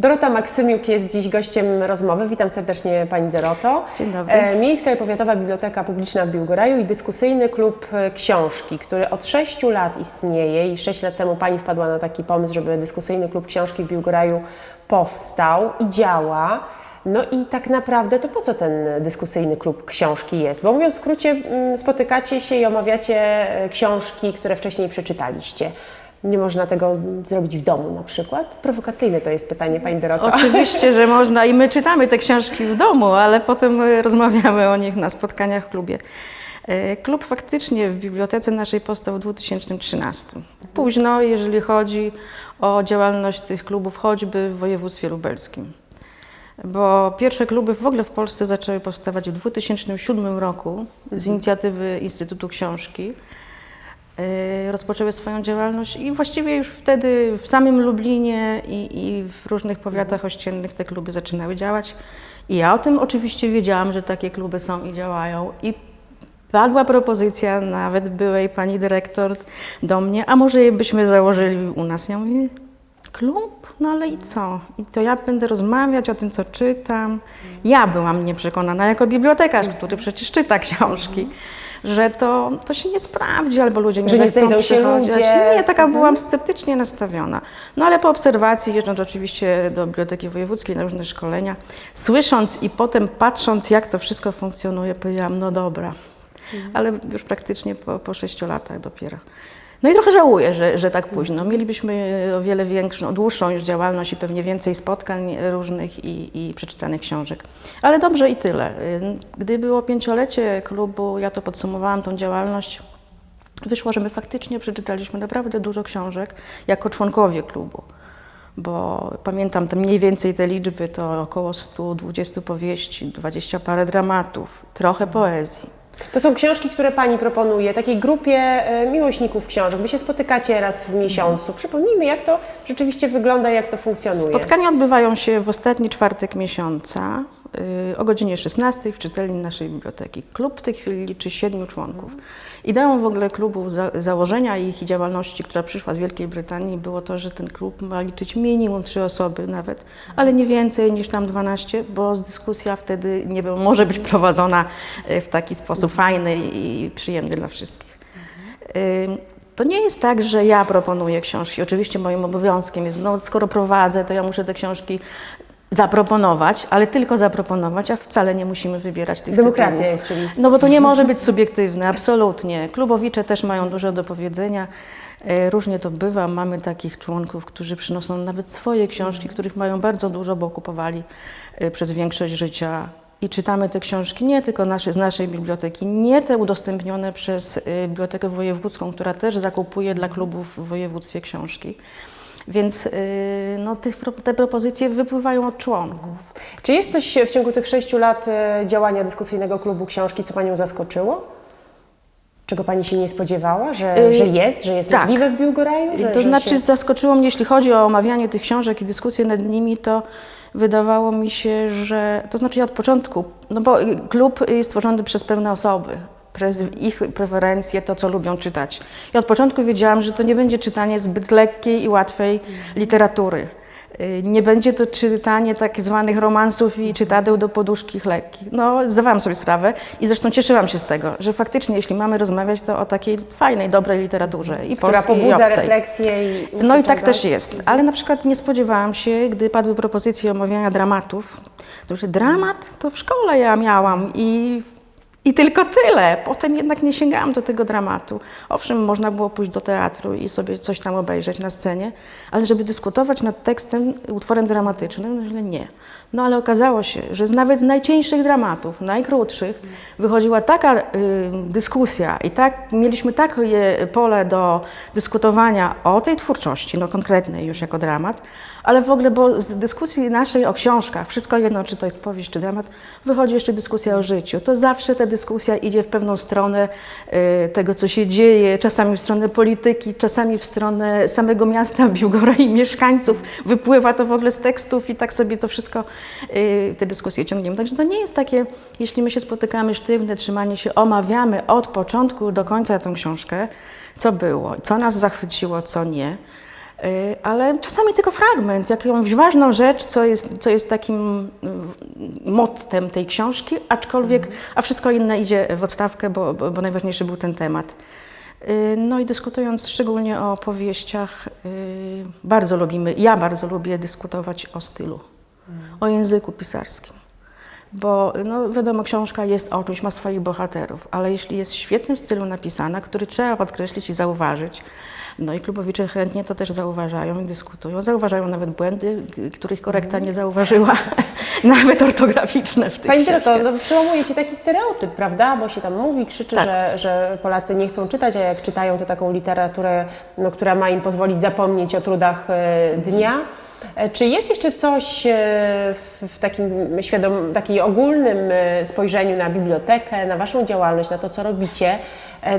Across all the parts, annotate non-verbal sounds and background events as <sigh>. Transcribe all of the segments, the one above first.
Dorota Maksymiuk jest dziś gościem rozmowy. Witam serdecznie Pani Doroto. Dzień dobry. E, Miejska i Powiatowa Biblioteka Publiczna w Biłgoraju i dyskusyjny klub e, książki, który od 6 lat istnieje i 6 lat temu Pani wpadła na taki pomysł, żeby dyskusyjny klub książki w Biłgoraju powstał i działa. No i tak naprawdę to po co ten dyskusyjny klub książki jest? Bo mówiąc w skrócie, mm, spotykacie się i omawiacie e, książki, które wcześniej przeczytaliście. Nie można tego zrobić w domu na przykład? Prowokacyjne to jest pytanie, Pani Doroto. Oczywiście, że można i my czytamy te książki w domu, ale potem e, rozmawiamy o nich na spotkaniach w klubie. E, Klub faktycznie w bibliotece naszej powstał w 2013. Późno, jeżeli chodzi o działalność tych klubów, choćby w województwie lubelskim. Bo pierwsze kluby w ogóle w Polsce zaczęły powstawać w 2007 roku z inicjatywy Instytutu Książki. E, Rozpoczęły swoją działalność i właściwie już wtedy w samym Lublinie i, i w różnych powiatach ościennych te kluby zaczynały działać. I ja o tym oczywiście wiedziałam, że takie kluby są i działają. I padła propozycja nawet byłej pani dyrektor do mnie, a może byśmy założyli u nas. Ja klub? No ale i co? I to ja będę rozmawiać o tym, co czytam. Ja byłam nieprzekonana jako bibliotekarz, który przecież czyta książki, że to, to się nie sprawdzi, albo ludzie nie Że zechcą przychodzić. ludzie. Nie, taka Mhm. byłam sceptycznie nastawiona. No ale po obserwacji, jeżdżąc oczywiście do Biblioteki Wojewódzkiej na różne szkolenia, słysząc i potem patrząc, jak to wszystko funkcjonuje, powiedziałam, no dobra. Ale już praktycznie po, po sześciu latach dopiero. No i trochę żałuję, że, że tak późno. Mielibyśmy o wiele większą, dłuższą już działalność i pewnie więcej spotkań różnych i, i przeczytanych książek. Ale dobrze i tyle. Gdy było pięciolecie klubu, ja to podsumowałam, tą działalność, wyszło, że my faktycznie przeczytaliśmy naprawdę dużo książek jako członkowie klubu. Bo pamiętam te mniej więcej te liczby, to około 120 powieści, 20 parę dramatów, trochę poezji. To są książki, które Pani proponuje takiej grupie e, miłośników książek. Wy się spotykacie raz w miesiącu. Przypomnijmy, jak to rzeczywiście wygląda, jak to funkcjonuje. Spotkania odbywają się w ostatni czwartek miesiąca o godzinie 16 w czytelni naszej biblioteki. Klub w tej chwili liczy siedmiu członków. Ideą w ogóle klubu, za, założenia ich i działalności, która przyszła z Wielkiej Brytanii, było to, że ten klub ma liczyć minimum trzy osoby nawet, ale nie więcej niż tam 12, bo dyskusja wtedy nie może być prowadzona y, w taki sposób fajny i przyjemny dla wszystkich. Ym, To nie jest tak, że ja proponuję książki. Oczywiście moim obowiązkiem jest, no skoro prowadzę, to ja muszę te książki zaproponować, ale tylko zaproponować, a wcale nie musimy wybierać tych Demokracja tytułów. jest, czyli No bo to nie może być subiektywne, absolutnie. Klubowicze też mają dużo do powiedzenia. E, Różnie to bywa. Mamy takich członków, którzy przynoszą nawet swoje książki, których mają bardzo dużo, bo kupowali e, przez większość życia. I czytamy te książki nie tylko nasze, z naszej biblioteki, nie te udostępnione przez e, Bibliotekę Wojewódzką, która też zakupuje dla klubów w województwie książki. Więc e, no, te propozycje wypływają od członków. Czy jest coś w ciągu tych sześciu lat e, działania dyskusyjnego klubu książki, co Panią zaskoczyło? Czego Pani się nie spodziewała? Że, Y, że jest, że jest tak. możliwe w Biłgoraju? Że, To znaczy się... zaskoczyło mnie, jeśli chodzi o omawianie tych książek i dyskusję nad nimi, to wydawało mi się, że, to znaczy ja od początku, no bo y, klub jest tworzony przez pewne osoby, przez ich preferencje, to co lubią czytać. Ja od początku wiedziałam, że to nie będzie czytanie zbyt lekkiej i łatwej literatury. Y, Nie będzie to czytanie tak zwanych romansów i czytadeł do poduszki lekkich. No, zdawałam sobie sprawę i zresztą cieszyłam się z tego, że faktycznie, jeśli mamy rozmawiać, to o takiej fajnej, dobrej literaturze i która polskiej, i obcej. refleksję i No i tak też jest. Ale na przykład nie spodziewałam się, gdy padły propozycje omawiania dramatów, to że dramat to w szkole ja miałam i, i tylko tyle. Potem jednak nie sięgałam do tego dramatu. Owszem, można było pójść do teatru i sobie coś tam obejrzeć na scenie, ale żeby dyskutować nad tekstem, utworem dramatycznym, no nie. No ale okazało się, że z nawet z najcieńszych dramatów, najkrótszych, wychodziła taka y, dyskusja i tak, mieliśmy takie pole do dyskutowania o tej twórczości, no konkretnej już jako dramat, ale w ogóle, bo z dyskusji naszej o książkach, wszystko jedno, czy to jest powieść, czy dramat, wychodzi jeszcze dyskusja o życiu. To zawsze ta dyskusja idzie w pewną stronę y, tego, co się dzieje, czasami w stronę polityki, czasami w stronę samego miasta <laughs> Biłgora i mieszkańców. Wypływa to w ogóle z tekstów i tak sobie to wszystko, y, te dyskusje ciągniemy. Także to nie jest takie, jeśli my się spotykamy, sztywne trzymanie się, omawiamy od początku do końca tę książkę, co było, co nas zachwyciło, co nie. Y, Ale czasami tylko fragment, jakąś ważną rzecz, co jest, co jest takim y, mottem tej książki, aczkolwiek, a wszystko inne idzie w odstawkę, bo, bo, bo najważniejszy był ten temat. Y, No i dyskutując szczególnie o powieściach, bardzo lubimy, ja bardzo lubię dyskutować o stylu, o języku pisarskim. Bo no, wiadomo, książka jest o czymś, ma swoich bohaterów, ale jeśli jest w świetnym stylu napisana, który trzeba podkreślić i zauważyć, no i klubowicze chętnie to też zauważają i dyskutują. Zauważają nawet błędy, których korekta nie zauważyła, <laughs> nawet ortograficzne w tych Pani dyrektor, no, przełamujecie taki stereotyp, prawda? Bo się tam mówi, krzyczy, Tak. że, że Polacy nie chcą czytać, a jak czytają, to taką literaturę, no, która ma im pozwolić zapomnieć o trudach e, dnia. E, Czy jest jeszcze coś e, w, takim świadom, takim ogólnym e, spojrzeniu na bibliotekę, na Waszą działalność, na to, co robicie,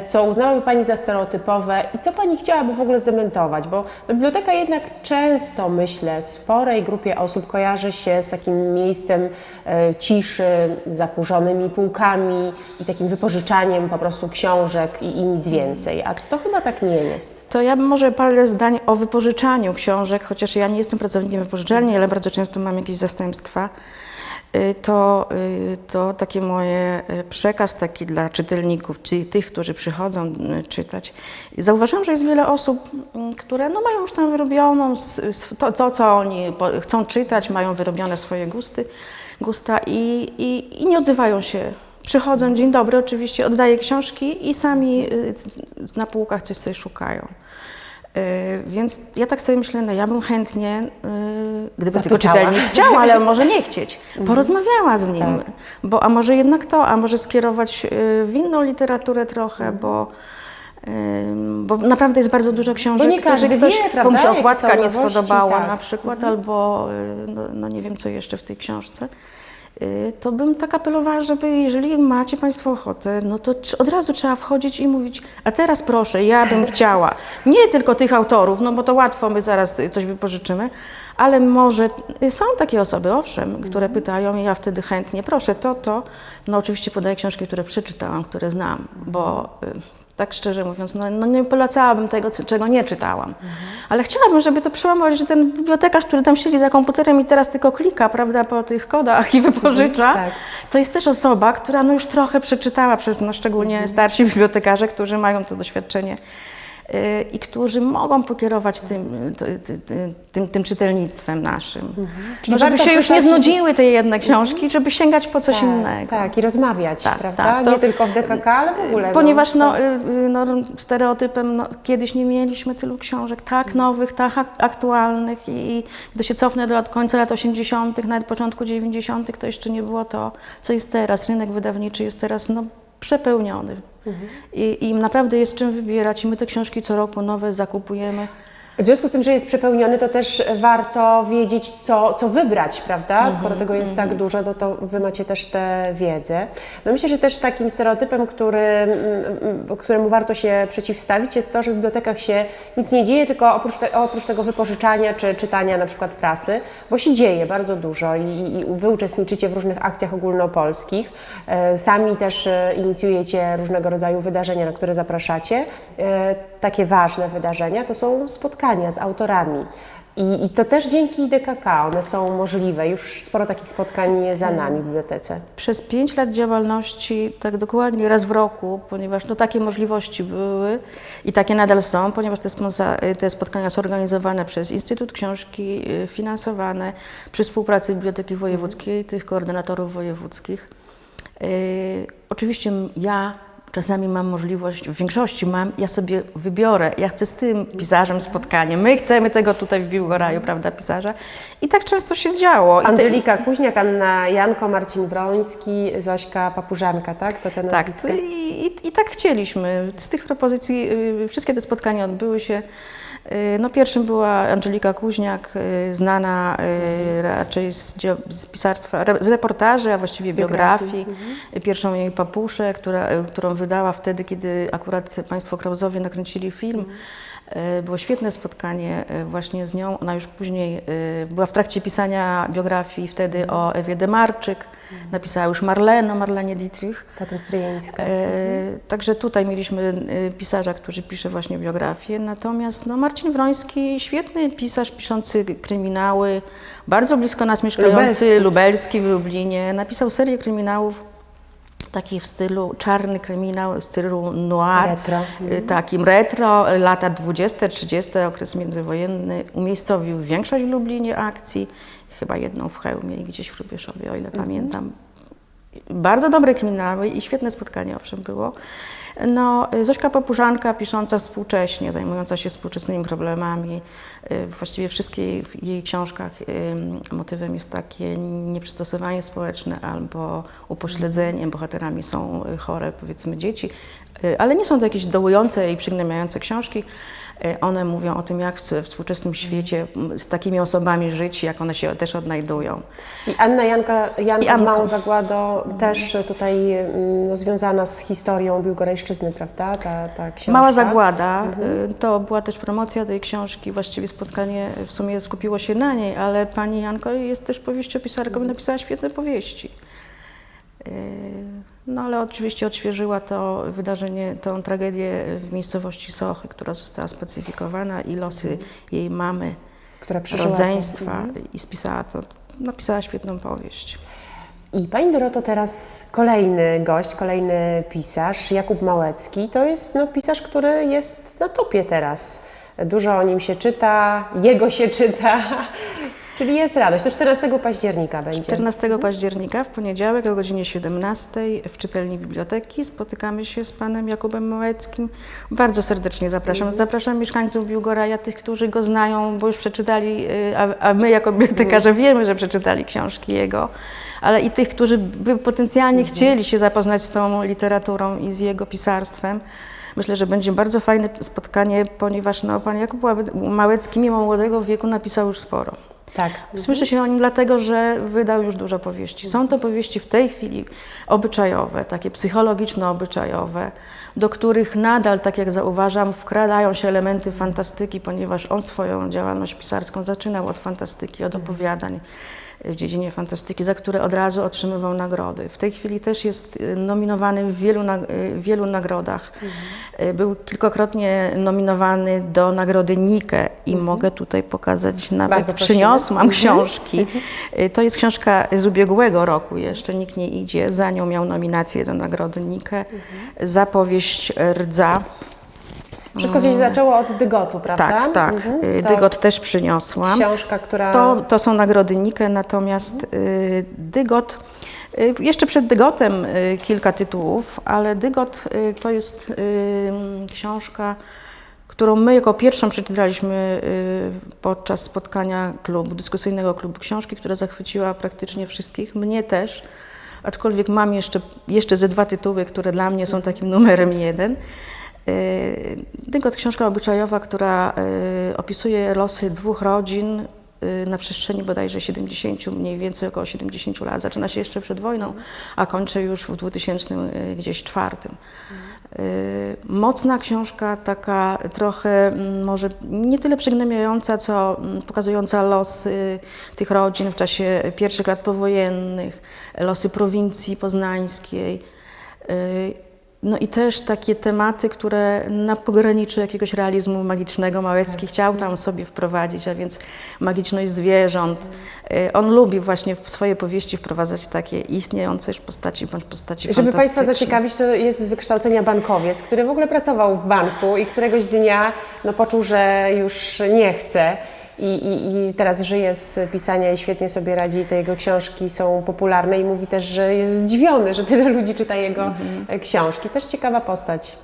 co uznałaby Pani za stereotypowe i co Pani chciałaby w ogóle zdementować? Bo biblioteka jednak często, myślę, sporej grupie osób kojarzy się z takim miejscem e, ciszy, zakurzonymi półkami i takim wypożyczaniem po prostu książek i, i nic więcej. A to chyba tak nie jest. To ja bym może parę zdań o wypożyczaniu książek, chociaż ja nie jestem pracownikiem wypożyczalni, ale bardzo często mam jakieś zastępstwa. Y, To, y, to takie moje y, przekaz taki dla czytelników, czyli tych, którzy przychodzą czytać. Zauważyłam, że jest wiele osób, mm, które no, mają już tam wyrobioną to, to co oni chcą czytać, mają wyrobione swoje gusty, gusta i, i, i nie odzywają się. Przychodzą, dzień dobry, oczywiście oddaję książki i sami na półkach coś sobie szukają. Y, Więc ja tak sobie myślę, no ja bym chętnie, y, gdyby tylko Zapytała. czytelnik chciał, ale może nie chcieć, <laughs> porozmawiała z nim, Tak. bo a może jednak to, a może skierować y, w inną literaturę trochę, bo, y, bo naprawdę jest bardzo dużo książek, Bo nie które ktoś, wie, bo jakie okładka nie spodobała tak. na przykład, albo y, no, no nie wiem co jeszcze w tej książce. Y, To bym tak apelowała, żeby jeżeli macie Państwo ochotę, no to od razu trzeba wchodzić i mówić, a teraz proszę, ja bym <laughs> chciała, nie tylko tych autorów, no bo to łatwo, my zaraz coś wypożyczymy, ale może y, są takie osoby, owszem, które pytają i ja wtedy chętnie, proszę, to, to. No oczywiście podaję książki, które przeczytałam, które znam, bo y, tak szczerze mówiąc, no, no nie polecałabym tego, czego nie czytałam. Ale chciałabym, żeby to przełamać, że ten bibliotekarz, który tam siedzi za komputerem i teraz tylko klika, prawda, po tych kodach i <laughs> wypożycza, tak. to jest też osoba, która no już trochę przeczytała przez, no szczególnie starsi <laughs> bibliotekarze, którzy mają to doświadczenie i którzy mogą pokierować tym, ty- ty- ty- tym, tym czytelnictwem naszym. Czyli No, żeby się już nie znudziły te jedne książki, żeby sięgać po coś tak, innego. Tak, i rozmawiać, Tak, prawda? tak, to- nie tylko w DKK, ale w ogóle. Ponieważ no, no, y, y, no, stereotypem no, kiedyś nie mieliśmy tylu książek, tak nowych, tak ak- aktualnych i gdy się cofnę do końca lat 80., nawet początku 90., to jeszcze nie było to, co jest teraz. Rynek wydawniczy jest teraz no, przepełniony. I, i naprawdę jest czym wybierać. I my te książki co roku nowe zakupujemy. W związku z tym, że jest przepełniony, to też warto wiedzieć, co, co wybrać, prawda? Skoro tego jest tak dużo, no to Wy macie też tę wiedzę. No myślę, że też takim stereotypem, który, mm, mm, któremu warto się przeciwstawić, jest to, że w bibliotekach się nic nie dzieje, tylko oprócz, te, oprócz tego wypożyczania czy czytania na przykład prasy, bo się dzieje bardzo dużo i, i Wy uczestniczycie w różnych akcjach ogólnopolskich. E, Sami też e, inicjujecie różnego rodzaju wydarzenia, na które zapraszacie. E, Takie ważne wydarzenia to są spotkania z autorami. I, I to też dzięki DKK one są możliwe. Już sporo takich spotkań jest za nami w bibliotece. Przez pięć lat działalności, tak dokładnie raz w roku, ponieważ no, takie możliwości były i takie nadal są, ponieważ te, te spotkania są organizowane przez Instytut Książki, y, finansowane przy współpracy Biblioteki Wojewódzkiej, tych koordynatorów wojewódzkich. Y, oczywiście ja czasami mam możliwość, w większości mam, ja sobie wybiorę, ja chcę z tym pisarzem spotkanie, my chcemy tego tutaj w Biłgoraju, prawda, pisarza. I tak często się działo. I te- Angelika Kuźniak, Anna Janko, Marcin Wroński, Zośka Papużanka, tak? To te Tak, nazwiska. i, i, i tak chcieliśmy. Z tych propozycji y, wszystkie te spotkania odbyły się. Y, No, pierwszym była Angelika Kuźniak, y, znana y, raczej z, z pisarstwa, z reportaży, a właściwie Biografii, biografii. Pierwszą jej papuszę, która, którą wydała wtedy, kiedy akurat państwo Krauzowie nakręcili film. Było świetne spotkanie właśnie z nią. Ona już później była w trakcie pisania biografii wtedy o Ewie Demarczyk. Napisała już Marlene, o Marlenie Dietrich. Potem Stryjeńska. E, Także tutaj mieliśmy e, pisarza, który pisze właśnie biografię. Natomiast no, Marcin Wroński, świetny pisarz piszący kryminały, bardzo blisko nas mieszkający, Lubelski. lubelski w Lublinie. Napisał serię kryminałów takich w stylu czarny kryminał, w stylu noir. Retro. Y, Takim retro, lata 20, 30, okres międzywojenny. Umiejscowił większość w Lublinie akcji, chyba jedną w Chełmie i gdzieś w Rubieszowie, o ile pamiętam. Bardzo dobre kryminały i świetne spotkanie owszem było. No, y, Zośka Papużanka, pisząca współcześnie, zajmująca się współczesnymi problemami. y, Właściwie wszystkie w jej książkach y, motywem jest takie nieprzystosowanie społeczne albo upośledzenie. Bohaterami są chore, powiedzmy, dzieci. Ale nie są to jakieś dołujące i przygnębiające książki. Y, One mówią o tym, jak w we współczesnym świecie z takimi osobami żyć, jak one się też odnajdują. I Anna Janka, Janka I z. Małą Zagładą też tutaj mm, no, związana z historią Biłgorajszczyzny, prawda? Ta, ta książka. Mała Zagłada, y, to była też promocja tej książki, właściwie spotkanie w sumie skupiło się na niej, ale pani Janko jest też powieściopisarką i napisała świetne powieści. No ale oczywiście odświeżyła to wydarzenie, tą tragedię w miejscowości Sochy, która została specyfikowana i losy jej mamy, która to. rodzeństwa i spisała to, napisała świetną powieść. I Pani Doroto, teraz kolejny gość, kolejny pisarz, Jakub Małecki. To jest no, pisarz, który jest na topie teraz. Dużo o nim się czyta, jego się czyta, czyli jest radość. To 14 października będzie. 14 października w poniedziałek o godzinie 17 w czytelni biblioteki spotykamy się z panem Jakubem Małeckim. Bardzo serdecznie zapraszam. Zapraszam mieszkańców Biłgoraja, tych, którzy go znają, bo już przeczytali, y, a, a my jako bibliotekarze wiemy, że przeczytali książki jego, ale i tych, którzy by potencjalnie chcieli się zapoznać z tą literaturą i z jego pisarstwem. Myślę, że będzie bardzo fajne spotkanie, ponieważ no, pan Jakub Małecki mimo młodego wieku napisał już sporo. Tak. Słyszy się o nim dlatego, że wydał już dużo powieści. Są to powieści w tej chwili obyczajowe, takie psychologiczno-obyczajowe, do których nadal, tak jak zauważam, wkradają się elementy fantastyki, ponieważ on swoją działalność pisarską zaczynał od fantastyki, od opowiadań w dziedzinie fantastyki, za które od razu otrzymywał nagrody. W tej chwili też jest y, nominowany w wielu, nag- y, w wielu nagrodach. Y, Był kilkakrotnie nominowany do nagrody Nike i mogę tutaj pokazać, nawet Bardzo prosimy. przyniosłam Mhm. książki. Y, To jest książka z ubiegłego roku, jeszcze nikt nie idzie. Za nią miał nominację do nagrody Nike za powieść Rdza. Wszystko się zaczęło od Dygotu, prawda? Tak, tak. Mhm. Y, To Dygot też przyniosłam. Książka, która... To, to są nagrody Nike, natomiast y, Dygot, y, jeszcze przed Dygotem kilka tytułów, ale Dygot to jest książka, którą my jako pierwszą przeczytaliśmy podczas spotkania klubu, dyskusyjnego klubu książki, która zachwyciła praktycznie wszystkich, mnie też, aczkolwiek mam jeszcze, jeszcze ze dwa tytuły, które dla mnie są takim numerem jeden. Dygot, książka obyczajowa, która y, opisuje losy dwóch rodzin y, na przestrzeni bodajże 70, mniej więcej około 70 lat. Zaczyna się jeszcze przed wojną, a kończy już w 2000 y, gdzieś czwartym. Mocna książka, taka trochę mm, może nie tyle przygnębiająca, co mm, pokazująca losy tych rodzin w czasie pierwszych lat powojennych, losy prowincji poznańskiej. No i też takie tematy, które na pograniczu jakiegoś realizmu magicznego Małecki chciał tam sobie wprowadzić, a więc magiczność zwierząt. Y, On lubi właśnie w swoje powieści wprowadzać takie istniejące już postaci bądź postaci Żeby Państwa zaciekawić, to jest z wykształcenia bankowiec, który w ogóle pracował w banku i któregoś dnia no, poczuł, że już nie chce. I, i, I teraz żyje z pisania i świetnie sobie radzi. Te jego książki są popularne i mówi też, że jest zdziwiony, że tyle ludzi czyta jego Mhm. e, książki. Też ciekawa postać.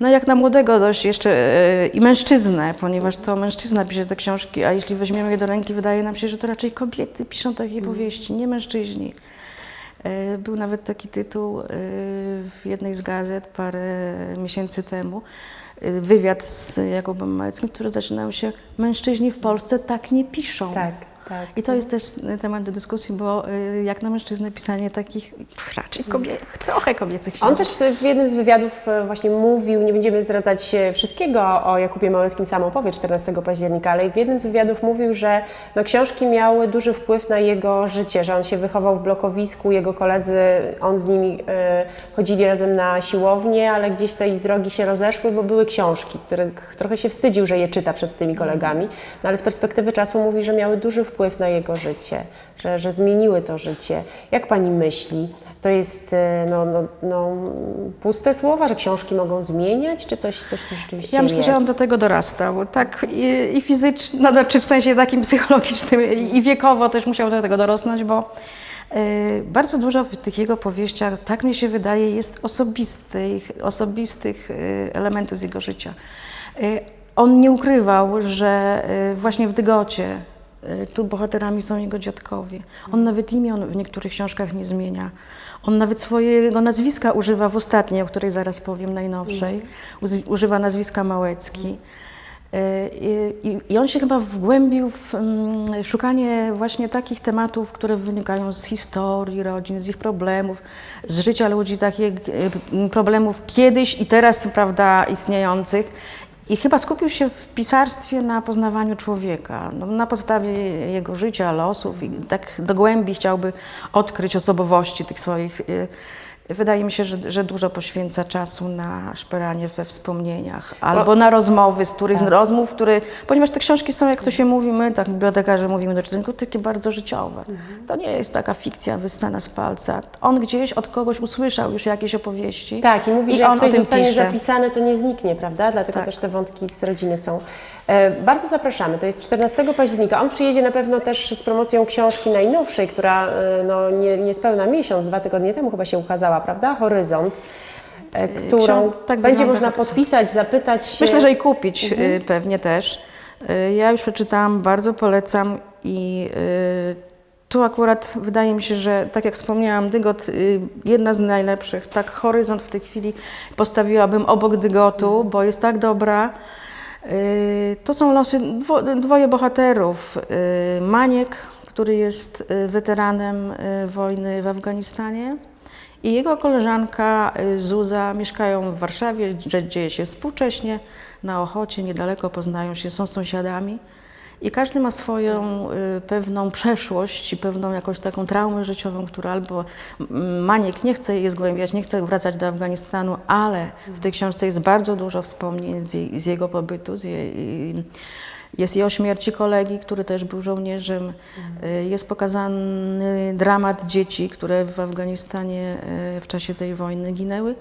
No jak na młodego dość jeszcze e, i mężczyznę, ponieważ to mężczyzna pisze te książki, a jeśli weźmiemy je do ręki, wydaje nam się, że to raczej kobiety piszą takie powieści, nie mężczyźni. E, Był nawet taki tytuł w jednej z gazet parę miesięcy temu, wywiad z Jakubem Małeckim, który zaczynał się Mężczyźni w Polsce tak nie piszą. Tak, tak. I to jest też y, temat do dyskusji, bo y, jak na mężczyznę pisanie takich raczej kobie, trochę kobiecych On książek. też w jednym z wywiadów e, właśnie mówił, nie będziemy zdradzać e, wszystkiego o Jakubie Małeckim, sam opowie 14 października, ale w jednym z wywiadów mówił, że no, książki miały duży wpływ na jego życie, że on się wychował w blokowisku, jego koledzy, on z nimi e, chodzili razem na siłownię, ale gdzieś te ich drogi się rozeszły, bo były książki, których trochę się wstydził, że je czyta przed tymi kolegami, no, ale z perspektywy czasu mówi, że miały duży wpływ na jego życie, że, że zmieniły to życie. Jak Pani myśli? To jest e, no, no, no, puste słowa, że książki mogą zmieniać, czy coś, coś tu rzeczywiście Ja myślę, jest? że on do tego dorastał. Tak i, i fizycznie, no, znaczy w sensie takim psychologicznym i wiekowo też musiał do tego dorosnąć, bo y, bardzo dużo w tych jego powieściach, tak mi się wydaje, jest osobistych, osobistych y, elementów z jego życia. On nie ukrywał, że właśnie w Dygocie tu bohaterami są jego dziadkowie. On nawet imion w niektórych książkach nie zmienia. On nawet swojego nazwiska używa w ostatniej, o której zaraz powiem, najnowszej. Uzy- Używa nazwiska Małecki. Y, I, i on się chyba wgłębił w mm, szukanie właśnie takich tematów, które wynikają z historii rodzin, z ich problemów, z życia ludzi, takich y, problemów kiedyś i teraz, prawda, istniejących. I chyba skupił się w pisarstwie na poznawaniu człowieka, no, na podstawie jego życia, losów i tak do głębi chciałby odkryć osobowości tych swoich. Wydaje mi się, że, że dużo poświęca czasu na szperanie we wspomnieniach albo na rozmowy, z których z rozmów, które, ponieważ te książki są, jak to się mówi, my, tak bibliotekarze mówimy do czytelników, takie bardzo życiowe. To nie jest taka fikcja wyssana z palca. On gdzieś od kogoś usłyszał już jakieś opowieści. Tak, i mówi, I że jak on o coś tym zostanie pisze. zapisane, to nie zniknie, prawda? Dlatego Tak. też te wątki z rodziny są. E, bardzo zapraszamy, to jest 14 października. On przyjedzie na pewno też z promocją książki najnowszej, która e, no, nie, niespełna miesiąc, dwa tygodnie temu chyba się ukazała, prawda? Horyzont, e, którą książ- tak będzie można Horyzont. podpisać, zapytać. Myślę, że i kupić Mhm. pewnie też. Ja już przeczytałam, bardzo polecam i tu akurat wydaje mi się, że tak jak wspomniałam, Dygot jedna z najlepszych. Tak Horyzont w tej chwili postawiłabym obok Dygotu, bo jest tak dobra. Y, To są losy dwo, dwoje bohaterów. Y, Maniek, który jest y, weteranem wojny w Afganistanie i jego koleżanka Zuza mieszkają w Warszawie, dzieje się współcześnie, na Ochocie, niedaleko poznają się, są sąsiadami. I każdy ma swoją y, pewną przeszłość i pewną jakąś taką traumę życiową, która albo mm, Maniek nie chce jej zgłębiać, nie chce wracać do Afganistanu, ale w tej książce jest bardzo dużo wspomnień z, jej, z jego pobytu, z jej, jest i o śmierci kolegi, który też był żołnierzem. Y, Jest pokazany dramat dzieci, które w Afganistanie y, w czasie tej wojny ginęły.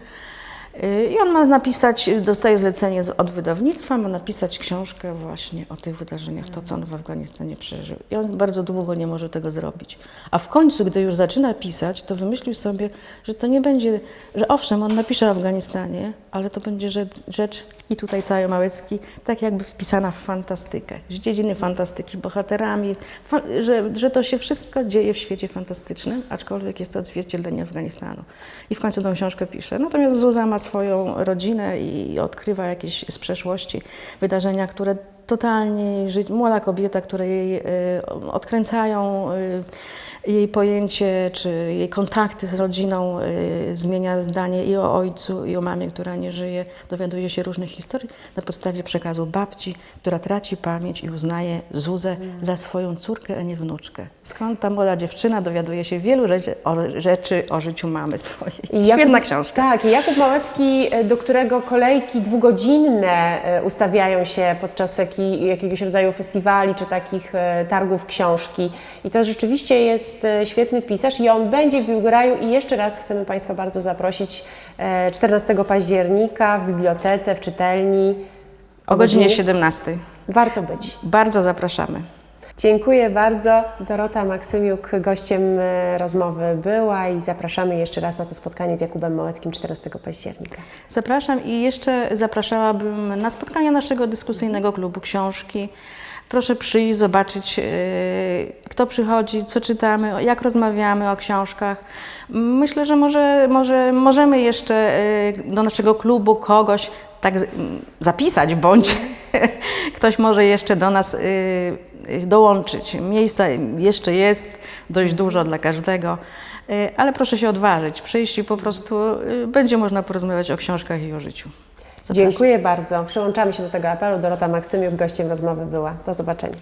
I on ma napisać, dostaje zlecenie od wydawnictwa, ma napisać książkę właśnie o tych wydarzeniach, to co on w Afganistanie przeżył. I on bardzo długo nie może tego zrobić. A w końcu, gdy już zaczyna pisać, to wymyślił sobie, że to nie będzie, że owszem, on napisze o Afganistanie, ale to będzie rzecz, rzecz i tutaj cały Małecki, tak jakby wpisana w fantastykę, z dziedziny fantastyki, bohaterami, fa- że, że to się wszystko dzieje w świecie fantastycznym, aczkolwiek jest to odzwierciedlenie Afganistanu. I w końcu tą książkę pisze. Natomiast Zuza ma swoją rodzinę i odkrywa jakieś z przeszłości wydarzenia, które totalnie młoda kobieta, które jej y, odkręcają y, jej pojęcie, czy jej kontakty z rodziną y, zmienia zdanie i o ojcu, i o mamie, która nie żyje. Dowiaduje się różnych historii na podstawie przekazu babci, która traci pamięć i uznaje Zuzę za swoją córkę, a nie wnuczkę. Skąd ta młoda dziewczyna dowiaduje się wielu rzeczy o, rzeczy o życiu mamy swojej. Jakub- Świetna książka. Tak, Jakub Małecki, e, do którego kolejki dwugodzinne e, ustawiają się podczas jaki, jakiegoś rodzaju festiwali czy takich e, targów książki. I to rzeczywiście jest e, świetny pisarz i on będzie w Biłgoraju i jeszcze raz chcemy Państwa bardzo zaprosić e, 14 października w bibliotece, w czytelni. O godzinie 17. Warto być. Bardzo zapraszamy. Dziękuję bardzo. Dorota Maksymiuk gościem e, rozmowy była i zapraszamy jeszcze raz na to spotkanie z Jakubem Małeckim 14 października. Zapraszam i jeszcze zapraszałabym na spotkanie naszego dyskusyjnego klubu książki proszę przyjść, zobaczyć, e, kto przychodzi, co czytamy, jak rozmawiamy o książkach. Myślę, że może, może możemy jeszcze e, do naszego klubu kogoś tak zapisać, bądź <laughs> ktoś może jeszcze do nas e, dołączyć. Miejsca jeszcze jest dość dużo dla każdego, ale proszę się odważyć, przyjść i po prostu będzie można porozmawiać o książkach i o życiu. Zapraszam. Dziękuję bardzo. Przyłączamy się do tego apelu. Dorota Maksymiuk gościem rozmowy była. Do zobaczenia.